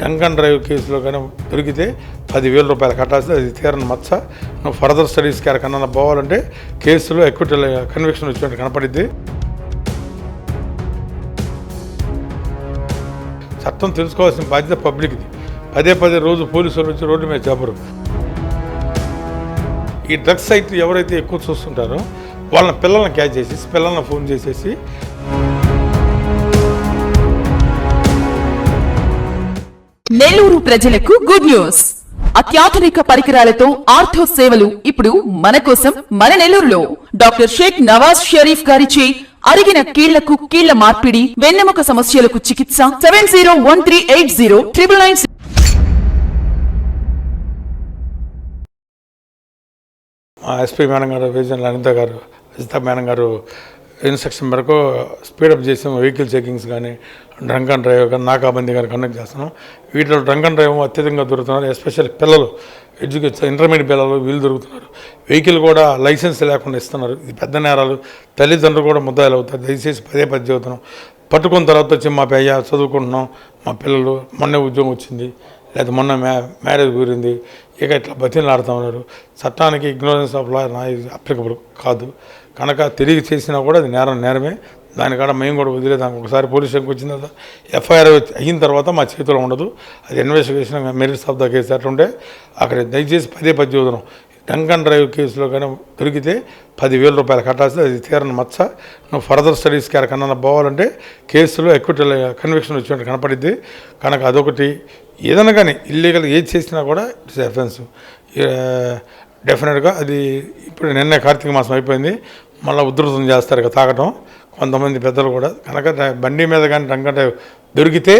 Dunk and drive కేసులో కానీ దొరికితే పదివేల రూపాయలు కట్టాల్సింది అది తీరని మచ్చ. నువ్వు ఫర్దర్ స్టడీస్కి ఎక్కడన్నా పోవాలంటే కేసులో ఎక్విటల్ కన్విక్షన్ వచ్చినట్టు కనపడిద్ది. చట్టం తెలుసుకోవాల్సిన బాధ్యత పబ్లిక్ది పదే పదే రోజు పోలీసులు వచ్చి రోడ్డు మీద చెప్పరు ఈ డ్రగ్స్ అయితే ఎవరైతే ఎక్కువ చూస్తుంటారో వాళ్ళ పిల్లల్ని క్యాచ్ చేసేసి పిల్లల్ని ఫోన్ చేసేసి నెల్లూరు ప్రజలకు గుడ్ న్యూస్. అత్యాధునిక పరికరాలతో ఆర్థో సేవలు ఇప్పుడు మన కోసం మన నెల్లూరులో. డాక్టర్ షేక్ నవాజ్ షరీఫ్ గారిచే అరిగిన కీళ్ళకు కీళ్ళ మార్పిడి వెన్నెముక సమస్యలకు చికిత్స seven zero one three eight zero triple nine SP madam గారు విజయన్ అనిత గారు మేడం గారు ఇన్స్ట్రక్షన్ మేరకు స్పీడప్ చేసాం వెహికల్ చెకింగ్స్ కానీ డ్రంక్ అండ్ డ్రైవ్ కానీ నాకాబందీ కానీ కండక్ట్ చేస్తున్నాం. వీటిలో డ్రంక్ అండ్ డ్రైవ్ అత్యధికంగా దొరుకుతున్నారు ఎస్పెషల్లీ పిల్లలు ఎడ్యుకేషన్ ఇంటర్మీడియట్ పిల్లలు వీళ్ళు దొరుకుతున్నారు. వెహికల్ కూడా లైసెన్స్ లేకుండా ఇస్తున్నారు. ఇది పెద్ద నేరాలు. తల్లిదండ్రులు కూడా ముద్దాయిలు అవుతారు దయచేసి పదే పది చదువుతున్నాం. పట్టుకున్న తర్వాత వచ్చి మా పయ్య చదువుకుంటున్నాం. మా పిల్లలు మొన్నే ఉద్యోగం వచ్చింది. లేదా మొన్న మ్యా మ్యారేజ్ కుదిరింది. ఇక ఇట్లా బతిని ఆడుతూ ఉన్నారు. చట్టానికి ఇగ్నోరెన్స్ ఆఫ్ లా అప్లికబుల్ కాదు. కనుక తిరిగి చేసినా కూడా అది నేరం నేరమే. దానికాడ మేము కూడా వదిలేదాం ఒకసారి పోలీస్ స్టేషన్కి వచ్చిన తర్వాత ఎఫ్ఐఆర్ అయిన తర్వాత మా చేతిలో ఉండదు. అది investigation merits of the case అట్లుంటే అక్కడ దయచేసి పదే పది చూద్దాం డంకన్ అండ్ డ్రైవ్ కేసులో కానీ దొరికితే పదివేల రూపాయలు కట్టాల్సింది. అది తీరని మచ్చ. నువ్వు ఫర్దర్ స్టడీస్ కన్నా పోవాలంటే కేసులో ఎక్విటల్ కన్విక్షన్ వచ్చినట్టు కనపడిద్ది. కనుక అదొకటి. ఏదైనా కానీ ఇల్లీగల్ ఏది చేసినా కూడా ఇట్స్ ఎఫెన్స్ డెఫినెట్గా అది ఇప్పుడు నిన్న కార్తీక మాసం అయిపోయింది. మళ్ళీ ఉధృతం చేస్తారు ఇక తాగటం. కొంతమంది పెద్దలు కూడా. కనుక బండి మీద కానీ డంకన్ డ్రైవ్ దొరికితే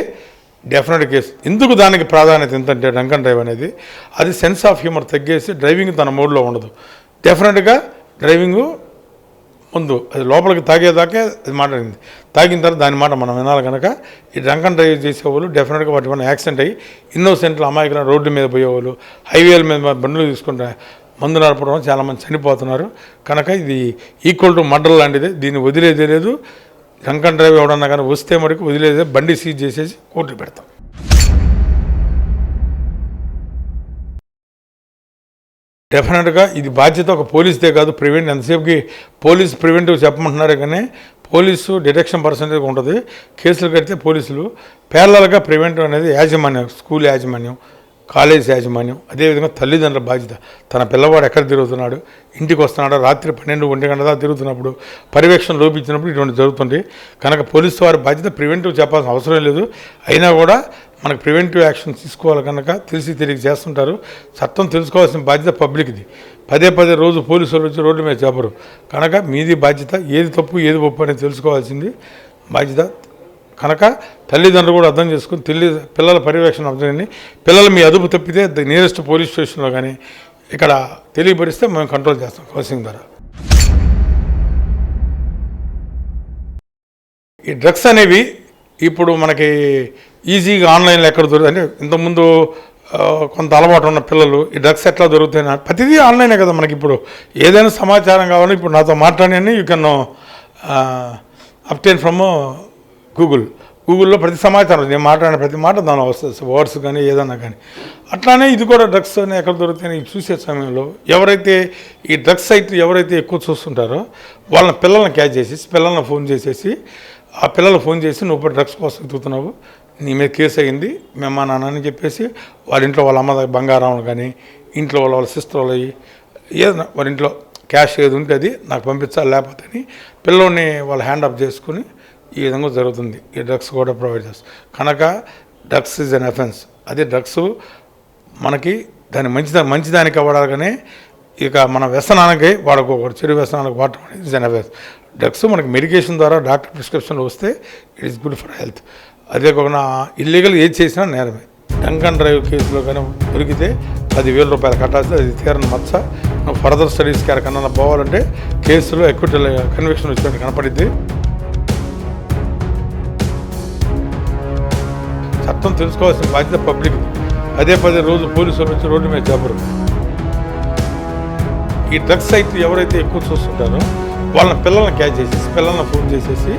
డెఫినెట్ కేసు ఎందుకు దానికి ప్రాధాన్యత ఎంతంటే డంక్ అండ్ డ్రైవ్ అనేది? అది సెన్స్ ఆఫ్ హ్యూమర్ తగ్గేసి డ్రైవింగ్ తన మూడ్లో ఉండదు. డెఫినెట్గా డ్రైవింగు ముందు. అది లోపలికి తాగేదాకే అది మాట్లాడింది. తాగిన తర్వాత దాని మాట మనం వినాలి కనుక ఈ డ్రంక్ అండ్ డ్రైవ్ చేసేవాళ్ళు డెఫినెట్గా వాటి వల్ల యాక్సిడెంట్ అయ్యి ఇన్నోసెంట్లు అమాయకులు రోడ్డు మీద పోయేవాళ్ళు హైవేల మీద బండ్లు తీసుకుంటే మందు నడపడం చాలామంది చనిపోతున్నారు. కనుక ఇది ఈక్వల్ టు మర్డర్ లాంటిది. దీన్ని వదిలేదే లేదు. లంకన్ డ్రైవ్ ఎవడన్నా కానీ వస్తే మటుకు వదిలేదే బండి సీజ్ చేసేసి కోర్టు పెడతాం. డెఫినెట్గా ఇది బాధ్యత ఒక పోలీస్దే కాదు ప్రివెంట్ ఎంతసేపుకి పోలీస్ ప్రివెంటివ్ చెప్పమంటున్నారే కానీ పోలీసు డిటెక్షన్ పర్సంటేజ్ ఉంటుంది. కేసులు కడితే పోలీసులు. పేర్లగా ప్రివెంటివ్ అనేది యాజమాన్యం స్కూల్ యాజమాన్యం. కాలేజ్ యాజమాన్యం అదేవిధంగా తల్లిదండ్రుల బాధ్యత. తన పిల్లవాడు ఎక్కడ తిరుగుతున్నాడు? ఇంటికి వస్తున్నాడు? రాత్రి పన్నెండు ఒంటి గంట దాకా తిరుగుతున్నప్పుడు పర్యవేక్షణ లోపించినప్పుడు ఇటువంటి జరుగుతుంది. కనుక పోలీసు వారి బాధ్యత ప్రివెంటివ్ చెప్పాల్సిన అవసరం లేదు. అయినా కూడా మనకు ప్రివెంటివ్ యాక్షన్ తీసుకోవాలి కనుక తెలిసి తెలియక చేస్తుంటారు. చట్టం తెలుసుకోవాల్సిన బాధ్యత పబ్లిక్ది పదే పదే రోజు పోలీసులు వచ్చి రోడ్డు మీద చెప్పరు కనుక మీది బాధ్యత ఏది తప్పు ఏది ఒప్పు అనేది తెలుసుకోవాల్సింది. బాధ్యత కనుక తల్లిదండ్రులు కూడా అర్థం చేసుకుని తల్లి పిల్లల పర్యవేక్షణ అర్థం పిల్లలు మీ అదుపు తప్పితే నియరెస్ట్ పోలీస్ స్టేషన్లో కానీ ఇక్కడ తెలియపరిస్తే మేము కంట్రోల్ చేస్తాం కౌన్సిలింగ్ ద్వారా. ఈ డ్రగ్స్ అనేవి ఇప్పుడు మనకి ఈజీగా ఆన్లైన్లో ఎక్కడ దొరుకుతాయి? అంటే ఇంతకుముందు కొంత అలవాటు ఉన్న పిల్లలు ఈ డ్రగ్స్ ఎట్లా దొరుకుతాయి? ప్రతిదీ ఆన్లైనే కదా మనకి ఇప్పుడు. ఏదైనా సమాచారం కావాలని ఇప్పుడు నాతో మాట్లాడి you can obtain from Google గూగుల్లో ప్రతి సమాచారం నేను మాట్లాడిన ప్రతి మాట దానిలో వస్తుంది వర్డ్స్ కానీ ఏదన్నా కానీ. అట్లానే ఇది కూడా డ్రగ్స్ అని ఎక్కడ దొరుకుతాయని చూసే సమయంలో ఎవరైతే ఈ డ్రగ్స్ అయితే ఎవరైతే ఎక్కువ చూస్తుంటారో వాళ్ళ పిల్లల్ని క్యాచ్ చేసేసి పిల్లల్ని ఫోన్ చేసేసి ఆ పిల్లలు ఫోన్ చేసి నువ్వు డ్రగ్స్ కోసం ఎదుగుతున్నావు నీ మీద కేసు అయింది మేము మా నాన్న అని చెప్పేసి వాళ్ళ ఇంట్లో వాళ్ళ అమ్మ బంగారం కానీ ఇంట్లో వాళ్ళ వాళ్ళ సిస్టర్ వాళ్ళు ఏదైనా వాళ్ళ ఇంట్లో క్యాష్ ఏది ఉంటే అది నాకు పంపించాలి లేకపోతే అని పిల్లోని వాళ్ళు హ్యాండ్ ఆఫ్ చేసుకుని ఈ విధంగా జరుగుతుంది. ఈ డ్రగ్స్ కూడా ప్రొవైడ్ చేస్తారు కనుక డ్రగ్స్ ఇస్ అన్ అఫెన్స్. అదే డ్రగ్స్ మనకి దాని మంచిదా మంచిదానికి వాడాలనే ఇక మన వ్యసనానికి వాడుకోకూడదు. చెడు వ్యసనాలకు వాడటం అనేది ఇస్ అన్ అఫెన్స్. డ్రగ్స్ మనకి మెడికేషన్ ద్వారా డాక్టర్ ప్రిస్క్రిప్షన్లో వస్తే it is good for health. అదే కాకుండా ఇల్లీగల్ ఏది చేసినా నేరమే. డంక్ అండ్ డ్రైవ్ కేసులో కానీ దొరికితే పదివేల రూపాయలు కట్టాల్సి అది తీరని మచ్చ. ఫర్దర్ స్టడీస్కి ఎక్కడికన్నా పోవాలంటే కేసులో ఎక్విటల్ కన్విక్షన్ వచ్చినట్టు కనపడిద్ది. మొత్తం తెలుసుకోవాల్సిన బాధ్యత పబ్లిక్. అదే పదే రోజు పోలీసులు వచ్చి రోడ్డు మీద చెప్పరు ఈ డ్రగ్స్ అయితే ఎవరైతే ఎక్కువ చూస్తుంటారో వాళ్ళ పిల్లల్ని క్యాచ్ చేసేసి పిల్లల్ని ఫోన్ చేసేసి